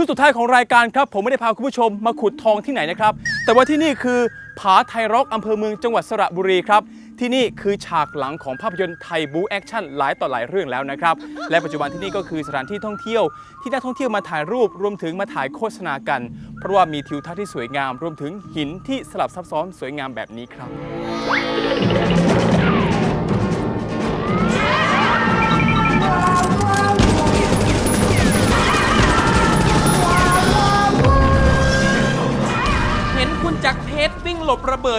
วงสุดท้ายของรายการครับผมไม่ได้พาคุณผู้ชมมาขุดทองที่ไหนนะครับ แต่ว่าที่นี่คือผาไทยร็อกอำเภอเมืองจังหวัดสระบุรีครับ ที่นี่คือฉากหลังของภาพยนตร์ไทยบูแอคชั่นหลายต่อหลายเรื่องแล้วนะครับ และปัจจุบันที่นี่ก็คือสถานที่ท่องเที่ยว ที่นักท่องเที่ยวมาถ่ายรูปรวมถึงมาถ่ายโฆษณากัน เพราะว่ามีทิวทัศน์ที่สวยงาม รวมถึงหินที่สลับซับซ้อนสวยงามแบบนี้ครับ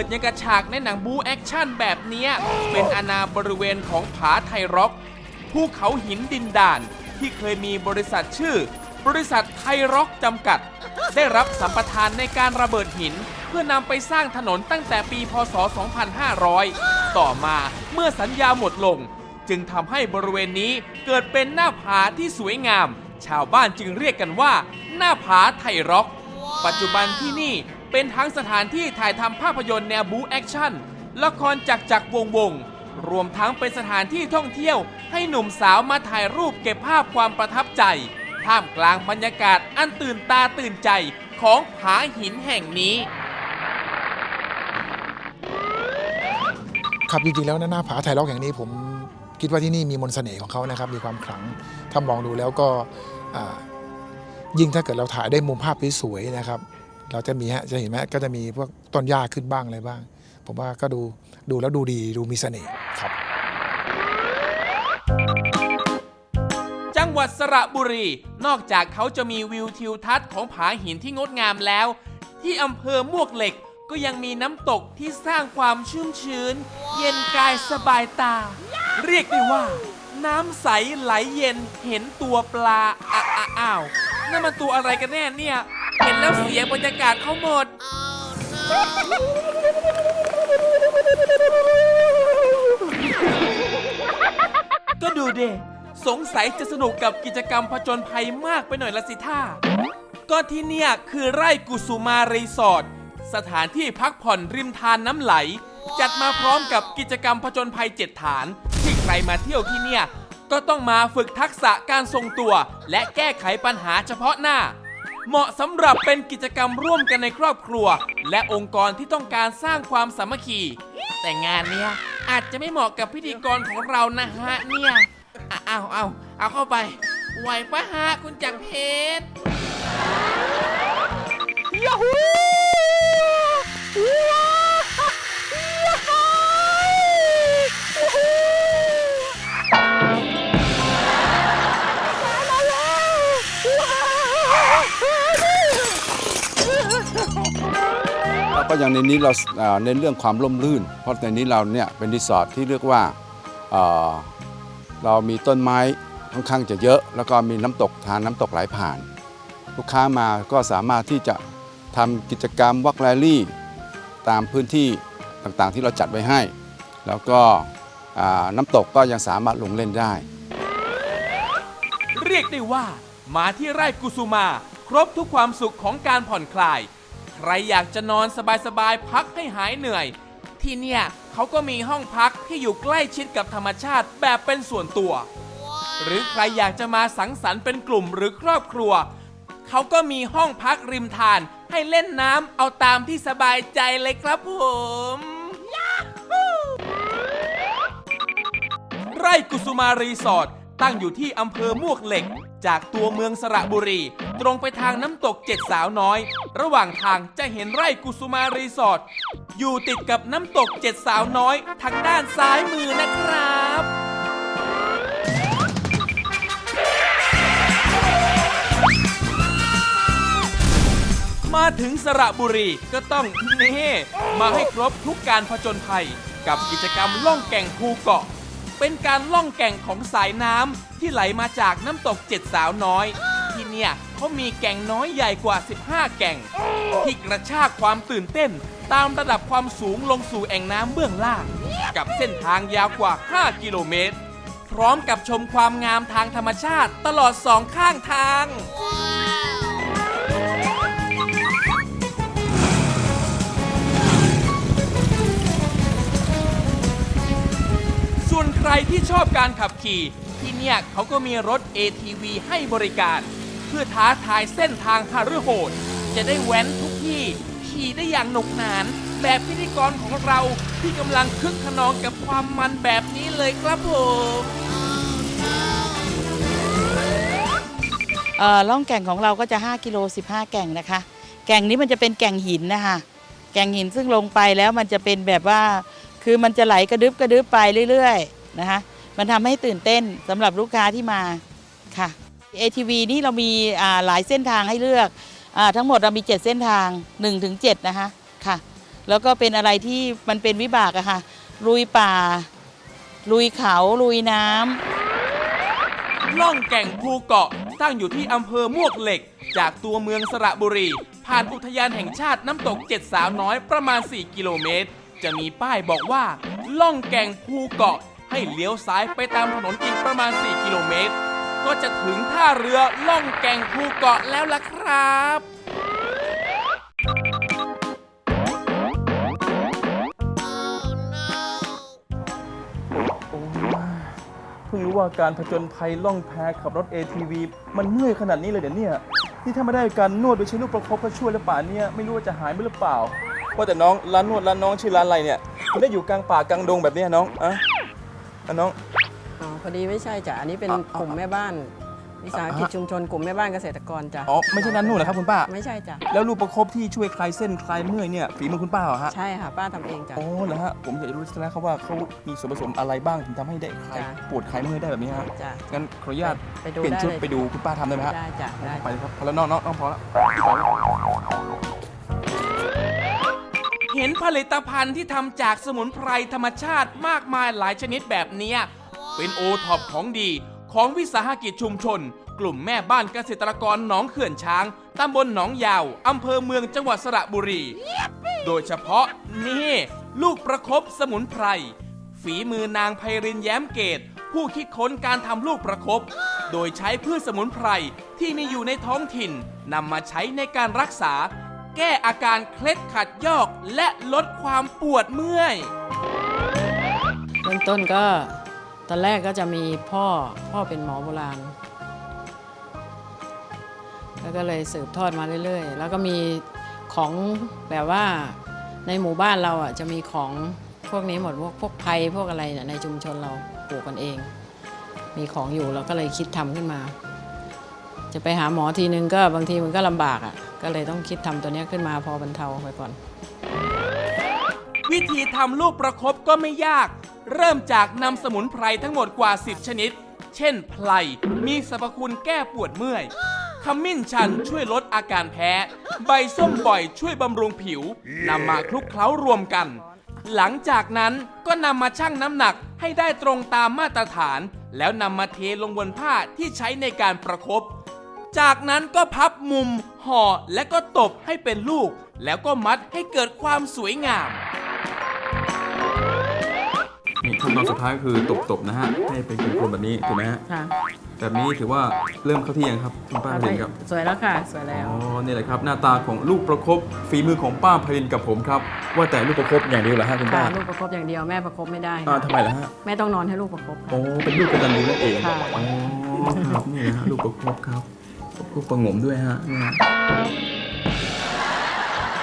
ดยังกระฉากในหนังบูแอคชั่นแบบเนี้ยเป็นอาณาบริเวณของผาไทร็อกภูเขาหินดินด่านที่เคยมีบริษัทชื่อ บริษัทไทร็อกจำกัด ได้รับสัมปทานในการระเบิดหิน เพื่อนำไปสร้างถนนตั้งแต่ปีพศ 2500 ต่อมาเมื่อสัญญาหมดลง จึงทำให้บริเวณนี้เกิดเป็นหน้าผาที่สวยงาม ชาวบ้านจึงเรียกกันว่า หน้าผาไทร็อก ปัจจุบันที่นี่ เป็นทั้งสถานที่ถ่ายทำภาพยนตร์แนวบูแอคชั่น ละครจักจักรวงวง รวมทั้งเป็นสถานที่ท่องเที่ยวให้หนุ่มสาวมาถ่ายรูปเก็บภาพความประทับใจ ท่ามกลางบรรยากาศอันตื่นตาตื่นใจของผาหินแห่งนี้ครับจริงๆแล้วหน้าผาไทยล็อกแห่งนี้ผมคิดว่าที่นี่มีมนต์เสน่ห์ของเขานะครับ มีความขลังถ้ามองดูแล้วก็ยิ่งถ้าเกิดเราถ่ายได้มุมภาพสวยๆนะครับ เราจะมีฮะจะเห็นไหมก็จะมีพวกต้นหญ้าขึ้นบ้างอะไรบ้าง ผมว่าก็ดูดูแล้วดูดีดูมีเสน่ห์ครับ จังหวัดสระบุรี นอกจากเขาจะมีวิวทิวทัศน์ของผาหินที่งดงามแล้ว ที่อำเภอมวกเหล็กก็ยังมีน้ำตกที่สร้างความชุ่มชื้น เย็นกายสบายตา เรียกได้ว่า น้ำใสไหลเย็นเห็นตัวปลาอ้าวนั่นมันตัวอะไรกันแน่เนี่ย เห็นแล้วเสียบรรยากาศเขาหมด ก็ดูเดสงสัยจะสนุกกับกิจกรรมผจญภัยมากไปหน่อยละสิท่า ก็ที่เนี่ยคือไร่กุสุมารีสอร์ทสถานที่พักผ่อนริมทานน้ำไหล จัดมาพร้อมกับกิจกรรมผจญภัยเจ็ดฐาน ที่ใครมาเที่ยวที่เนี่ย ก็ต้องมาฝึกทักษะการทรงตัว และแก้ไขปัญหาเฉพาะหน้า เหมาะสำหรับเป็นกิจกรรมร่วมกันในครอบครัว และองค์กรที่ต้องการสร้างความสามัคคี แต่งานเนี้ยอาจจะไม่เหมาะกับพิธีกรของเรานะฮะเนี่ยอะเอาเอาเอาเข้าไปไหวปะฮะคุณจักรเพชรยาฮู ก็อย่างในนี้เราเน้นเรื่องความร่มรื่น เพราะในนี้เราเนี่ยเป็นรีสอร์ทที่เรียกว่าเรามีต้นไม้ค่อนข้างจะเยอะ แล้วก็มีน้ำตกทานน้ำตกไหลผ่าน ลูกค้ามาก็สามารถที่จะทำกิจกรรมวักแรลี่ ตามพื้นที่ต่างๆ ที่เราจัดไว้ให้ แล้วก็น้ำตกก็ยังสามารถลงเล่นได้ เรียกได้ว่ามาที่ไร่กุสุมา ครบทุกความสุขของการผ่อนคลาย รอยากจะนอนสบายๆพักให้หายเหนื่อย ที่เนี่ยเขาก็มีห้องพักที่อยู่ใกล้ชิดกับธรรมชาติแบบเป็นส่วนตัว หรือใครอยากจะมาสังสรรค์เป็นกลุ่มหรือครอบครัว เขาก็มีห้องพักริมทานให้เล่นน้ำเอาตามที่สบายใจเลยครับผมไร่กุสุมารีสอร์ทตั้งอยู่ที่อำเภอมวกเหล็ก จากตัวเมืองสระบุรี ตรงไปทางน้ำตกเจ็ดสาวน้อย ระหว่างทางจะเห็นไร่กุสุมารีสอร์ทอยู่ติดกับน้ำตกเจ็ดสาวน้อยทางด้านซ้ายมือนะครับมาถึงสระบุรีก็ต้องเน่มาให้ครบทุกการผจญภัย กับกิจกรรมล่องแก่งภูเกาะ เป็นการล่องแก่งของสายน้ำที่ไหลมาจากน้ำตกเจ็ดสาวน้อย เนี่ยเขามีแก่งน้อยใหญ่กว่า 15 แก่ง ที่กระชากความตื่นเต้น ตามระดับความสูงลงสู่แอ่งน้ำเบื้องล่าง กับเส้นทางยาวกว่า 5 กิโลเมตร พร้อมกับชมความงามทางธรรมชาติตลอดสองข้างทาง ส่วนใครที่ชอบการขับขี่ ที่เนี่ยเขาก็มีรถ ATV ให้บริการท พื่อท้าทายเส้นทางฮารือโหด จะได้แว้นทุกที่ ขี่ได้อย่างหนุกหนาน แบบพิธีกรของเราที่กำลังคึกขนองกับความมันแบบนี้เลยครับผมเอ่อล่องแก่งของเราก็จะ 5 กิโล 15 แก่งนะคะ แก่งนี้มันจะเป็นแก่งหินนะคะแก่งหินซึ่งลงไปแล้วมันจะเป็นแบบว่า คือมันจะไหลกระดึบกระดึบไปเรื่อยๆนะคะมันทำให้ตื่นเต้นสำหรับลูกค้าที่มาค่ะ ATV นี่เรามีหลายเส้นทางให้เลือกอทั้งหมดเรามี 7 เส้นทาง1ถึง7นะคะค่ะ แล้วก็เป็นอะไรที่มันเป็นวิบากอะค่ะลุยป่า ลุยเขาลุยน้ำล่องแก่งภูเกาะตั้งอยู่ที่อำเภอมวกเหล็ก จากตัวเมืองสระบุรี ผ่านอุทยานแห่งชาติน้ำตกเจ็ดสาวน้อยประมาณ 4 กิโลเมตร จะมีป้ายบอกว่า ล่องแก่งภูเกาะให้เลี้ยวซ้ายไปตามถนนอีกประมาณ 4 กิโลเมตร ก็จะถึงท่าเรือล่องแก่งภูเกาะแล้วล่ะครับเพิ่งรู้ว่าการผจญภัยล่องแพขับรถ ATV มันเมื่อยขนาดนี้เลยเดี๋ยวนี่ยนี่ถ้าไม่ได้การนวดโดยใช้ลูกประคบมาช่วยหรือเปล่าเนี่ยไม่รู้ว่าจะหายไหมหรือเปล่าว่าแต่น้องร้านนวดร้านน้องชื่อร้านอะไรเนี่ยคุณได้อยู่กลางป่ากลางดงแบบนี้น้องอะอะน้อง พอดีไม่ใช่จ้ะอันนี้เป็นอะกลุ่มแม่บ้าน วิสาหกิจอะชุมชนกลุ่มแม่บ้านเกษตรกรจ้ะอ๋อไม่ใช่ร้านนวดเหรอครับคุณป้า ไม่ใช่จ้ะแล้วลูกประคบที่ช่วยคลายเส้นคลายเมื่อยเนี่ยฝีมือคุณป้าเหรอฮะใช่ค่ะป้าทำเองจ้ะ อ๋อเหรอฮะผมอยากจะรู้นะครับว่าเขามีส่วนผสมอะไรบ้างถึงทำให้ได้คลายจ้ะ ปวดคลายเมื่อยได้แบบนี้ฮะจ้ะงั้นขออนุญาตไปดูเปลี่ยนได้ชุดเลยไปดูคุณป้าทำได้ไหมฮะ ได้จ้ะได้ไปเลยครับพอแล้วน้องน้องน้องพอแล้วเห็นผลิตภัณฑ์ที่ทำจากสมุนไพรธรรมชาติมากมายหลายชนิดแบบเนี้ย เป็นโอท็อปของดีของวิสาหกิจชุมชน กลุ่มแม่บ้านเกษตรกรหนองเขื่อนช้าง ตำบลหนองยาว อำเภอเมืองจังหวัดสระบุรี โดยเฉพาะนี่ลูกประคบสมุนไพร ฝีมือนางไพรินแย้มเกต ผู้คิดค้นการทำลูกประคบโดยใช้พืชสมุนไพรที่มีอยู่ในท้องถิ่นนำมาใช้ในการรักษา แก้อาการเคล็ดขัดยอกและลดความปวดเมื่อยเริ่มต้นก็ ตอนแรกก็จะมีพ่อพ่อเป็นหมอโบราณ แล้วก็เลยสืบทอดมาเรื่อยๆ แล้วก็มีของแบบว่าในหมู่บ้านเราอะจะมีของพวกนี้หมดพวกพวกไผ่พวกอะไรเนี่ยในชุมชนเราปลูกกันเอง มีของอยู่เราก็เลยคิดทำขึ้นมา จะไปหาหมอทีนึงก็บางทีมันก็ลำบากอะก็เลยต้องคิดทำตัวนี้ขึ้นมาพอบรรเทาไปก่อน วิธีทำลูกประคบก็ไม่ยาก เริ่มจากนำสมุนไพรทั้งหมดกว่า 10 ชนิด เช่น ไพลมีสรรพคุณแก้ปวดเมื่อย ขมิ้นชันช่วยลดอาการแพ้ ใบส้มบ่อยช่วยบำรุงผิวนำมาคลุกเคล้ารวมกัน หลังจากนั้นก็นำมาชั่งน้ำหนักให้ได้ตรงตามมาตรฐาน แล้วนำมาเทลงบนผ้าที่ใช้ในการประคบจากนั้นก็พับมุมห่อและก็ตบให้เป็นลูก แล้วก็มัดให้เกิดความสวยงาม ขั้นตอนสุดท้ายก็คือตบๆนะฮะให้เป็นกลมๆแบบนี้ถูกไหมฮะค่ะแบบนี้ถือว่าเริ่มเข้าที่ยังครับคุณป้าเรนครับสวยแล้วค่ะ สวยแล้วอ๋อนี่แหละครับ หน้าตาของลูกประคบฝีมือของป้าพรินกับผมครับ ว่าแต่ลูกประคบอย่างเดียวเหรอฮะคุณค่ะป้าลูกประคบอย่างเดียวแม่ประคบไม่ได้อ่าค่ะทำไมล่ะฮะ แม่ต้องนอนให้ลูกประคบค่ะ โอ้เป็นลูกกระตันยูนั่นเองค่ะ อ๋อครับนี่นะฮะลูกประคบครับประคบประหงมด้วยฮะนี่ฮะ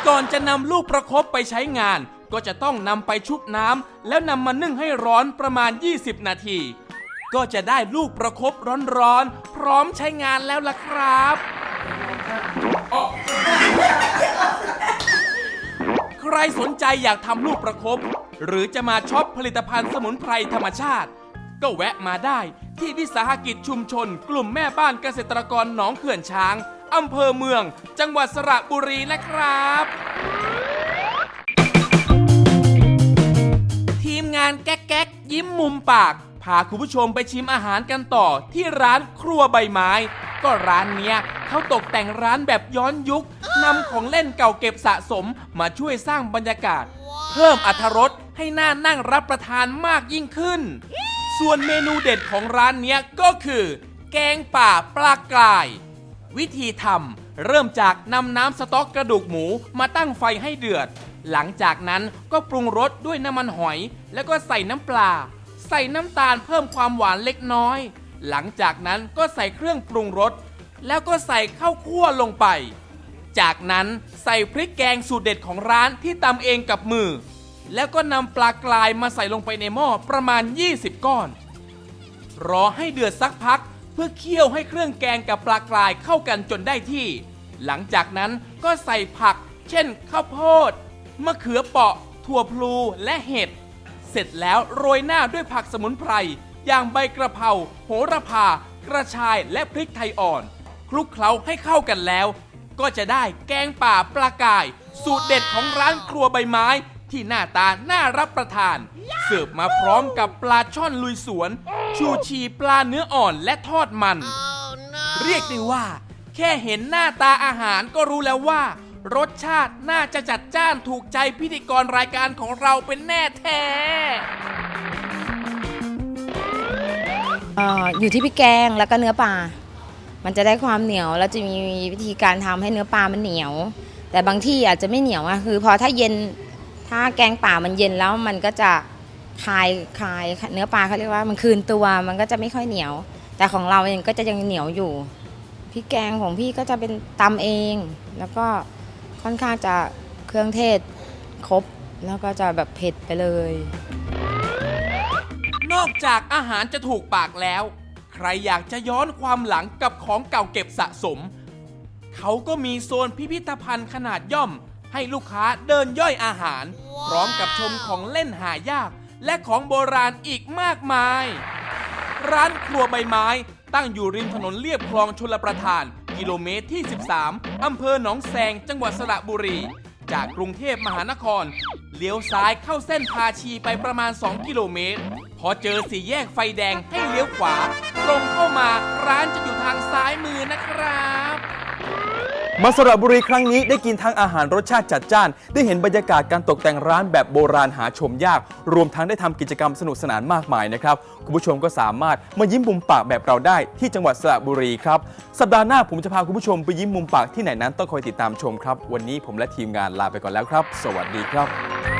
ก่อนจะนำลูกประคบไปใช้งาน ก็จะต้องนำไปชุบน้ำแล้วนำมานึ่งให้ร้อนประมาณ 20 นาที ก็จะได้ลูกประคบร้อนๆพร้อมใช้งานแล้วล่ะครับ ใครสนใจอยากทำลูกประคบหรือจะมาช็อปผลิตภัณฑ์สมุนไพรธรรมชาติ ก็แวะมาได้ที่วิสาหกิจชุมชน กลุ่มแม่บ้านเกษตรกรหนองเขื่อนช้างอำเภอเมือง จังหวัดสระบุรีนะครับานแก๊กแก๊กยิ้มมุมปาก พาคุณผู้ชมไปชิมอาหารกันต่อที่ร้านครัวใบไม้ ก็ร้านเนี้ยเขาตกแต่งร้านแบบย้อนยุคนำของเล่นเก่าเก็บสะสมมาช่วยสร้างบรรยากาศ เพิ่มอรรถรสให้น่านั่งรับประทานมากยิ่งขึ้น ส่วนเมนูเด็ดของร้านเนี้ยก็คือ แกงป่าปลากราย วิธีทำ เริ่มจากนำน้ำสต๊อกกระดูกหมูมาตั้งไฟให้เดือด หลังจากนั้นก็ปรุงรสด้วยน้ำมันหอย แล้วก็ใส่น้ำปลา ใส่น้ำตาลเพิ่มความหวานเล็กน้อย หลังจากนั้นก็ใส่เครื่องปรุงรสแล้วก็ใส่ข้าวคั่วลงไป จากนั้นใส่พริกแกงสูตรเด็ดของร้านที่ตำเองกับมือ แล้วก็นำปลากรายมาใส่ลงไปในหม้อประมาณ 20 ก้อน รอให้เดือดสักพัก เพื่อเคี่ยวให้เครื่องแกงกับปลากรายเข้ากันจนได้ที่ หลังจากนั้นก็ใส่ผัก เช่นข้าวโพดมะเขือเปราะ ถั่วพลูและเห็ด เสร็จแล้วโรยหน้าด้วยผักสมุนไพร อย่างใบกระเพราโหระพา กระชายและพริกไทยอ่อน คลุกเคล้าให้เข้ากันแล้ว ก็จะได้แกงป่าปลากาย สูตรเด็ดของร้านครัวใบไม้ ที่หน้าตาน่ารับประทาน เสิร์ฟมาพร้อมกับปลาช่อนลุยสวน ชูชีปลาเนื้ออ่อนและทอดมัน เรียกได้ว่า แค่เห็นหน้าตาอาหารก็รู้แล้วว่า รสชาติน่าจะจัดจ้านถูกใจพิธีกรรายการของเราเป็นแน่แท้ เอ่ออยู่ที่พริกแกงแล้วก็เนื้อปลา มันจะได้ความเหนียวแล้วจะมีวิธีการทำให้เนื้อปลามันเหนียว แต่บางที่อาจจะไม่เหนียวอะคือพอถ้าเย็นถ้าแกงป่ามันเย็นแล้วมันก็จะ คลายคลายเนื้อปลาเขาเรียกว่ามันคืนตัวมันก็จะไม่ค่อยเหนียว แต่ของเราเองก็จะยังเหนียวอยู่พริกแกงของพี่ก็จะเป็นตำเอง แล้วก็ค่อนข้างจะเครื่องเทศครบแล้วก็จะแบบเผ็ดไปเลย นอกจากอาหารจะถูกปากแล้ว ใครอยากจะย้อนความหลังกับของเก่าเก็บสะสม เขาก็มีโซนพิพิธภัณฑ์ขนาดย่อม ให้ลูกค้าเดินย่อยอาหาร พร้อมกับชมของเล่นหายาก และของโบราณอีกมากมาย ร้านครัวใบไม้ ตั้งอยู่ริมถนนเลียบคลองชลประทาน กิโลเมตรที่ 13 อำเภอหนองแซงจังหวัดสระบุรี จากกรุงเทพมหานคร เลี้ยวซ้ายเข้าเส้นพาชีไปประมาณ 2 กิโลเมตร พอเจอสี่แยกไฟแดงให้เลี้ยวขวา ตรงเข้ามาร้านจะอยู่ทางซ้ายมือนะครับ มาสระบุรีครั้งนี้ได้กินทั้งอาหารรสชาติจัดจ้าน ได้เห็นบรรยากาศการตกแต่งร้านแบบโบราณหาชมยาก รวมทั้งได้ทำกิจกรรมสนุกสนานมากมายนะครับ คุณผู้ชมก็สามารถมายิ้มมุมปากแบบเราได้ที่จังหวัดสระบุรีครับ สัปดาห์หน้าผมจะพาคุณผู้ชมไปยิ้มมุมปากที่ไหนนั้นต้องคอยติดตามชมครับ วันนี้ผมและทีมงานลาไปก่อนแล้วครับ สวัสดีครับ